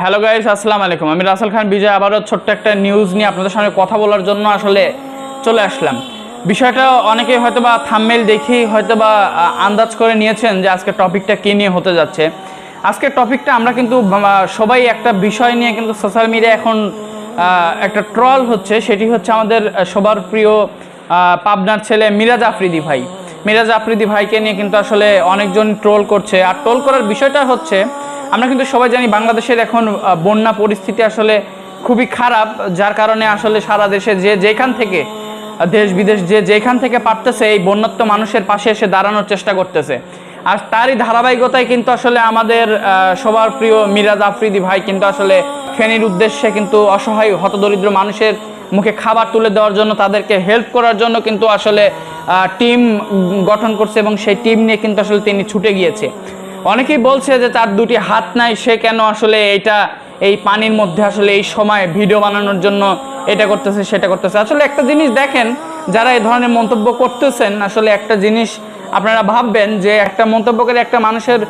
Hello guys আসসালামু আলাইকুম। আমি রাসেল খান বিজয়, আবারও ছোট্ট একটা নিউজ নিয়ে আপনাদের সঙ্গে কথা বলার জন্য আসলে চলে আসলাম। বিষয়টা অনেকে হয়তো বা থাম্মেল দেখি হয়তো বা আন্দাজ করে নিয়েছেন যে আজকে টপিকটা কী নিয়ে হতে যাচ্ছে। আজকের টপিকটা আমরা কিন্তু সবাই একটা বিষয় নিয়ে কিন্তু সোশ্যাল মিডিয়া এখন একটা ট্রল হচ্ছে। সেটি হচ্ছে আমাদের সবার প্রিয় পাবনার ছেলে মিরাজ আফ্রিদি ভাই। মিরাজ আফ্রিদি ভাইকে নিয়ে কিন্তু আসলে অনেকজন ট্রোল করছে। আর ট্রোল করার বিষয়টা হচ্ছে আমরা কিন্তু সবাই জানি বাংলাদেশের এখন বন্যা পরিস্থিতি আসলে খুবই খারাপ, যার কারণে আসলে সারা দেশে যে যেখান থেকে দেশ বিদেশ যে যেখান থেকে পারতেছে, এই বন্যাত্ম মানুষের পাশে এসে দাঁড়ানোর চেষ্টা করতেছে। আর তারই ধারাবাহিকতায় কিন্তু আসলে আমাদের সবার প্রিয় মিরাজ আফ্রিদি ভাই কিন্তু আসলে ফেনীর উদ্দেশ্যে কিন্তু অসহায়, হতদরিদ্র মানুষের মুখে খাবার তুলে দেওয়ার জন্য তাদেরকে হেল্প করার জন্য কিন্তু আসলে টিম গঠন করছে এবং সেই টিম নিয়ে কিন্তু আসলে তিনি ছুটে গিয়েছে। অনেকেই বলছে যে তার দুটি হাত নাই, সে কেন আসলে এইটা, এই পানির মধ্যে আসলে এই সময় ভিডিও বানানোর জন্য এটা করতেছে, সেটা করতেছে। আসলে একটা জিনিস দেখেন, যারা এই ধরনের মন্তব্য করতেছেন, আসলে একটা জিনিস আপনারা ভাববেন যে একটা মন্তব্য করে একটা মানুষের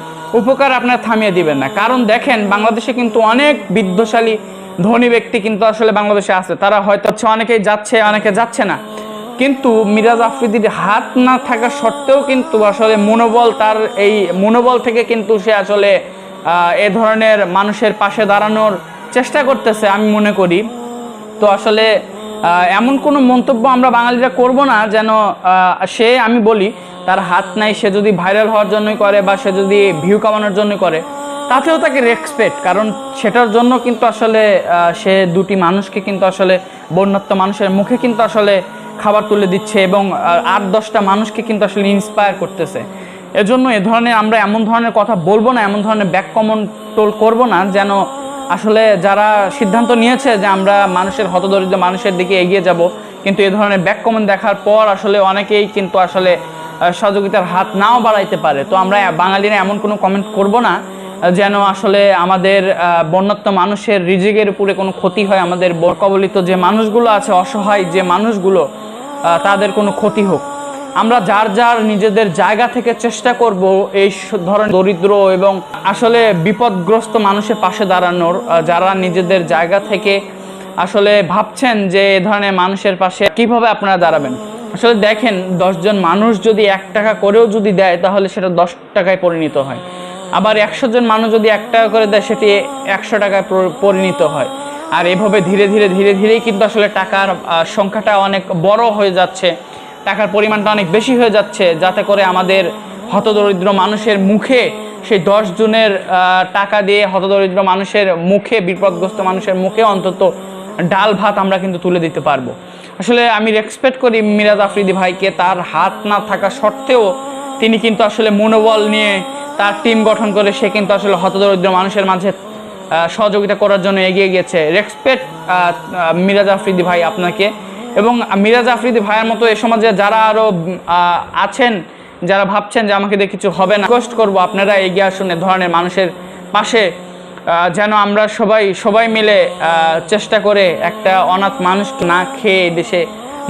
উপকার আপনারা থামিয়ে দিবেন না। কারণ দেখেন, বাংলাদেশে কিন্তু অনেক বিদ্যশালী ধনী ব্যক্তি কিন্তু আসলে বাংলাদেশে আছে। তারা হয়তো অনেকেই যাচ্ছে, অনেকে যাচ্ছে না। কিন্তু মিরাজ আফ্রিদির হাত না থাকা সত্ত্বেও কিন্তু আসলে মনোবল তার এই মনোবল থেকে কিন্তু সে আসলে এ ধরনের মানুষের পাশে দাঁড়ানোর চেষ্টা করতেছে আমি মনে করি। তো আসলে এমন কোনো মন্তব্য আমরা বাঙালিরা করব না যেন সে আমি বলি, তার হাত নাই, সে যদি ভাইরাল হওয়ার জন্যই করে বা সে যদি ভিউ কামানোর জন্যই করে, তাতেও তাকে রেসপেক্ট কারণ সেটার জন্য কিন্তু আসলে সে দুটি মানুষকে কিন্তু আসলে বন্যাত্ম মানুষের মুখে কিন্তু আসলে খাবার তুলে দিচ্ছে এবং আট, দশটা মানুষকে কিন্তু আসলে ইন্সপায়ার করতেছে। এজন্য এ ধরনের আমরা এমন ধরনের কথা বলব না, এমন ধরনের ব্যাক কমন টোল করব না, যেন আসলে যারা সিদ্ধান্ত নিয়েছে যে আমরা মানুষের হতদরিদ্র মানুষের দিকে এগিয়ে যাব, কিন্তু এ ধরনের ব্যাক কমন দেখার পর আসলে অনেকেই কিন্তু আসলে সহযোগিতার হাত নাও বাড়াইতে পারে। তো আমরা বাঙালিরা এমন কোনো কমেন্ট করব না যেন আসলে আমাদের বন্যাত্ম মানুষের রিজিকের উপরে কোনো ক্ষতি হয়, আমাদের বরকবলিত যে মানুষগুলো আছে, অসহায় যে মানুষগুলো তাদের কোনো ক্ষতি হোক। আমরা যার যার নিজেদের জায়গা থেকে চেষ্টা করব এই ধরনের দরিদ্র এবং আসলে বিপদগ্রস্ত মানুষের পাশে দাঁড়ানোর যারা নিজেদের জায়গা থেকে আসলে ভাবছেন যে এ ধরনের মানুষের পাশে কীভাবে আপনারা দাঁড়াবেন? আসলে দেখেন, দশজন মানুষ যদি এক টাকা করেও যদি দেয়, তাহলে সেটা দশ টাকায় পরিণত হয়। আবার একশো জন মানুষ যদি এক টাকা করে দেয়, সেটি একশো টাকায় পরিণত হয়। আর এভাবে ধীরে ধীরে ধীরে, ধীরেই কিন্তু আসলে টাকার সংখ্যাটা অনেক বড় হয়ে যাচ্ছে। টাকার পরিমাণটা অনেক বেশি হয়ে যাচ্ছে, যাতে করে আমাদের হতদরিদ্র মানুষের মুখে সেই দশ জনের টাকা দিয়ে হতদরিদ্র মানুষের মুখে, বিপদগ্রস্ত মানুষের মুখে অন্তত ডাল ভাত আমরা কিন্তু তুলে দিতে পারব। আসলে আমি রেসপেক্ট করি মিরাজ আফ্রিদি ভাইকে, তার হাত না থাকা সত্ত্বেও তিনি কিন্তু আসলে মনোবল নিয়ে তার টিম গঠন করে সে কিন্তু আসলে হতদরিদ্র মানুষের মাঝে সহযোগিতা করার জন্য এগিয়ে গেছে রেসপেক্ট মিরাজ আফ্রিদি ভাই আপনাকে। এবং মিরাজ আফ্রিদি ভাইয়ের মতো এ সমাজে যারা আরও আছেন, যারা ভাবছেন যে আমাকে দিয়ে কিছু হবে না রিকোয়েস্ট করব আপনারা এগিয়ে আসুন এ ধরনের মানুষের পাশে। যেন আমরা সবাই সবাই মিলে চেষ্টা করে একটা অনাথ মানুষকে না খেয়ে দেশে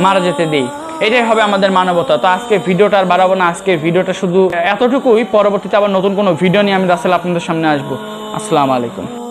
মারা যেতে দিই। এটাই হবে আমাদের মানবতা। তো আজকে ভিডিওটা আর বাড়াবো না আজকে ভিডিওটা শুধু এতটুকুই। পরবর্তীতে আবার নতুন কোনো ভিডিও নিয়ে আমি রাসেল আপনাদের সামনে আসব। আসসালামু আলাইকুম।